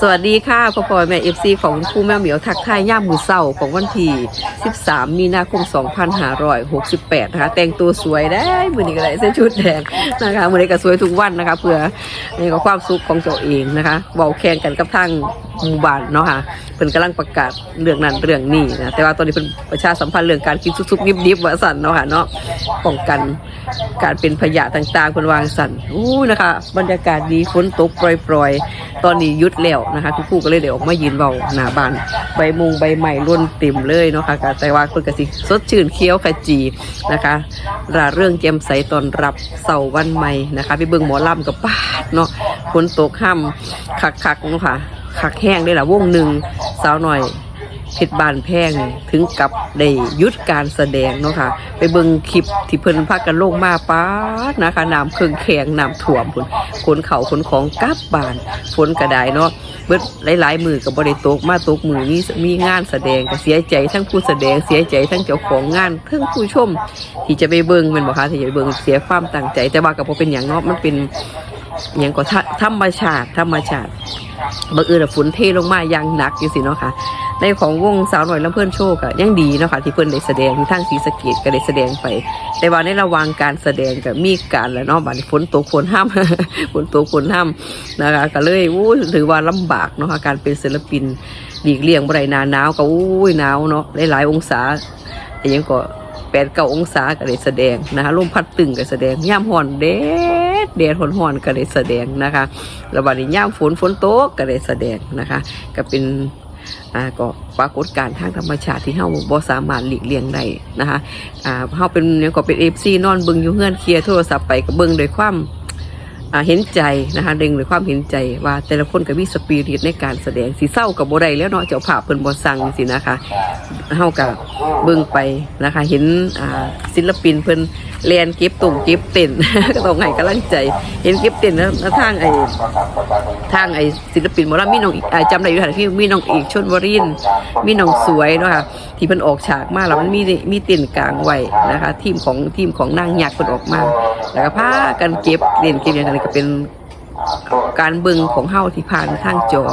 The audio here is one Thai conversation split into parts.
สวัสดีค่ะพ่อพ่อแม่เอฟซีของคู่แม่เหมียวทักทายย่ามมือเศร้าของวันที่ 13 มีนาคม 2568 นะคะ แต่งตัวสวยได้ มือนี้ก็ได้เสื้อชุดแดงนะคะ มือนี้ก็สวยทุกวันนะคะ เพื่อในความสุขของตัวเองนะคะเบาแข่งกันกับทางหมู่บ้านเนาะค่ะเพิ่นกำลังประกาศเรื่องนั้นเรื่องนี้นะแต่ว่าตอนนี้เพิ่นประชาสัมพันธ์เรื่องการกินซุบๆนิบๆว่าสั่นเนาะค่ะเนาะป้องกันการเป็นพยะต่างๆเพิ่นวางสั่นอู้นะคะบรรยากาศดีฝนตกปล่อยๆ ตอนนี้ยุดแล้วนะคะทุกผู้ก็เลยเดี๋ยวออกมายืนเบาหน้าบ้านใบมุงใบใหม่ร่นเต็มเลยเนาะค่ะแต่ว่าเพิ่นก็สิสดชื่นเคี้ยวขจีนะคะราเรื่องแจ่มใสตอนรับเสาร์วันใหม่นะคะไปเบิ่งหมอลำกับป้าดเนาะฝนตกห้ำคักๆเนาะค่ะ คักแห้งได้ละวงหนึ่งสาวหน่อยเพชรบานแพงถึงกับได้ยุดการแสดงเนาะค่ะ ไปเบิ่งคลิปที่เพิ่นพากันลงมาป้านะคะน้ำเครื่องแข็งน้ำท่วมพุ่นขนเขาขนของกลับบานฝนกระไดเนาะเบิดหลายๆมือกับ่ได้ตกมาตกมือมีมีงานแสดงก็เสียใจทั้งผู้แสดงเสียใจทั้งเจ้าของงานทั้งผู้ชม ที่จะไปเบิ่งแมันบ่คะที่จะไปเบิ่งเสียความตั้งใจ แต่ว่าก็บ่เป็นอย่างเนาะมันเป็นอย่างก็ธรรมชาติธรรมชาติ บังเอิญอะฝนเทลงมาอย่างหนักอยู่สิเนาะค่ะ ในของวงสาวหน่อยลำเพื่อนโชคอะยังดีเนาะค่ะที่เพื่อนได้แสดงที่ทางศรีสะเกดก็ได้แสดงไป แต่ว่าในระหว่างการแสดงกับมีการแล้วเนาะบัดนี้ฝนตกฝนห้ามฝนตกฝนห้ามนะคะก็เลยอู้ถือว่าลำบากเนาะค่ะการเป็นศิลปินหลีกเลี่ยงบ่ได้นาหนาวก็อู้หนาวเนาะหลายๆองศาแต่ยังก็ แปดเก้าองศาก็ได้แสดงนะคะลมพัดตึงก็แสดงย่ามห่อนเด็ดแดดห่อนๆก็ได้แสดงนะคะแล้วบัดนี้ย่ามฝนฝนตกก็ได้แสดงนะคะ ก็เป็นอ่าก็ปรากฏการทางธรรมชาติที่เฮาบ่สามารถหลีกเลี่ยงได้นะคะอ่าเฮาเป็นเนี่ยก็เป็น FC นอนเบิ่งอยู่เฮือนเคลียร์โทรศัพท์ไปก็เบิ่งด้วยความเห็นใจนะคะเดึงด้วยความเห็นใจว่าแต่ละคนก็มีสปิริตในการแสดงสีเศร้ากับบได้แล้วเนาะเจ้าภาพเพิ่นบ่สั่งสินะคะเฮาก็เบิ่งไปนะคะ เห็นศิลปินเพิ่นเรียนเก็บตุ่มเก็บเต้นก็ต้องให้กำลังใจ เห็นเก็บเต้นแล้วแล้วทางไอ้ทางไอ้ศิลปินหมอลำมีน้องจำได้อยู่ค่ะที่มีน้องอีกชนวรินมีน้องสวยเนาะค่ะที่เพิ่นออกฉากมาแล้วมันมีมีเต้นกลางไว้นะคะ ทีมของทีมของนางหยักเพิ่นออกมา แล้วก็พากันเก็บเล่นเกมอย่างนั้นก็เป็น การเบิ่งของเฮาที่ผ่านทางจอ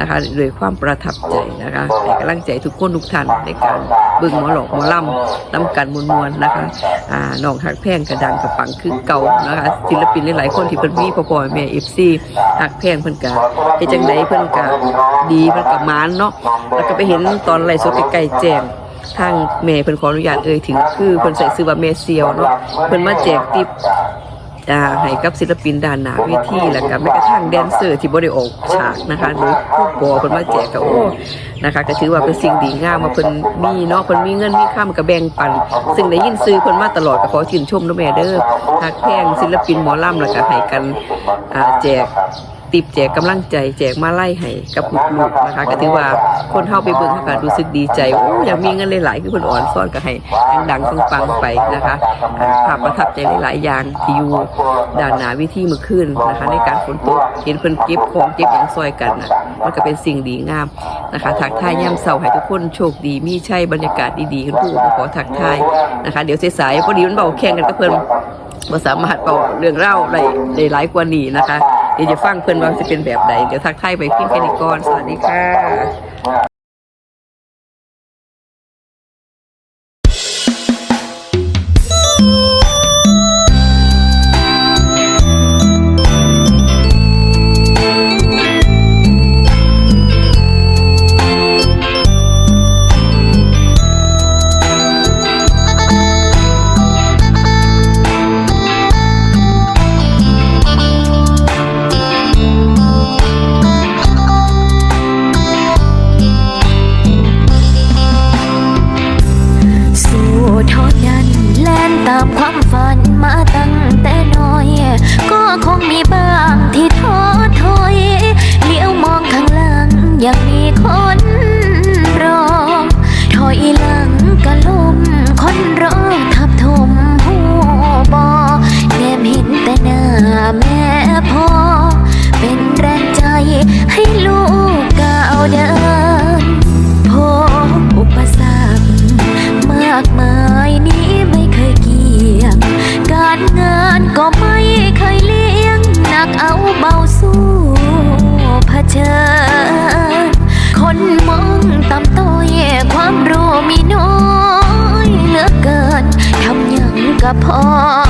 นะคะด้วยความประทับใจนะคะให้กำลังใจทุกคนทุกท่านในการเบิ่งหมอหลอกหมอลำนำกันมวลๆนะคะอ่าน้องหักแพงกระดังกระปังคือเก่านะคะศิลปินหลายๆคนที่เพิ่นมีพ่อพ่อแม่ FC หักแพงเพิ่นก็เฮ็ดจังไดเพิ่นก็ดีเพิ่นก็มานเนาะแล้วก็ไปเห็นตอนไลฟ์สดใกล้ๆแจ้งทางแม่เพิ่นขออนุญาตเอ่ยถึงคือเพิ่นใส่ซื้อว่าแม่เซียวเนาะเพิ่นมาแจกติป อ่าให้กับศิลปินด้านหน้าเวทีแล้วก็แม้กระทั่งแดนเซอร์ที่บริโออกฉากนะคะหรือผู้บอเพิ่นมาแจกก็โอ้นะคะก็ถือว่าเป็นสิ่งดีงามมาเพิ่นมีเนาะเพิ่นมีเงินมีค่ามันก็แบ่งปัน ซึ่งได้ยินซื้อเพิ่นมาตลอดก็ขอชื่นชมนาะแม่เด้อหักแพงศิลปินหมอลำแล้วก็ให้กันอ่าแจก ติบแจกกำลังใจแจกมาไล่ให้กับลูกนะคะก็ถือว่าคนเฮาไปเบิ่งเขารู้สึกดีใจโอ้อยากมีเงินหลายๆคือเพิ่นอ่อนซ้อนก็ให้ดังๆปังๆไปนะคะอ่าภาพประทับใจหลายๆอย่างที่อยู่ด้านหน้าวิธีเมื่อคืนนะคะ ในการฝนตกเห็นเพิ่นเก็บของเก็บหยังซอยกันน่ะมันก็เป็นสิ่งดีงามนะคะทักทายยามเช้าให้ทุกคนโชคดีมีใชัยบรรยากาศดีๆคุณผู้ขอทักทายนะคะ เดี๋ยวสายๆพอดีมันเบาแข่งกันกับเพิ่นบ่สามารถบอกเรื่องเล่าได้หลายกว่านี้นะคะ เดี๋ยวจะฟังเพื่อนว่าจะเป็นแบบใดเดี๋ยวทักทายไปเพียงแค่นี้ก่อนสวัสดีค่ะ upon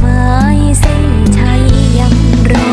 ไม้เส้นชัยยังรอ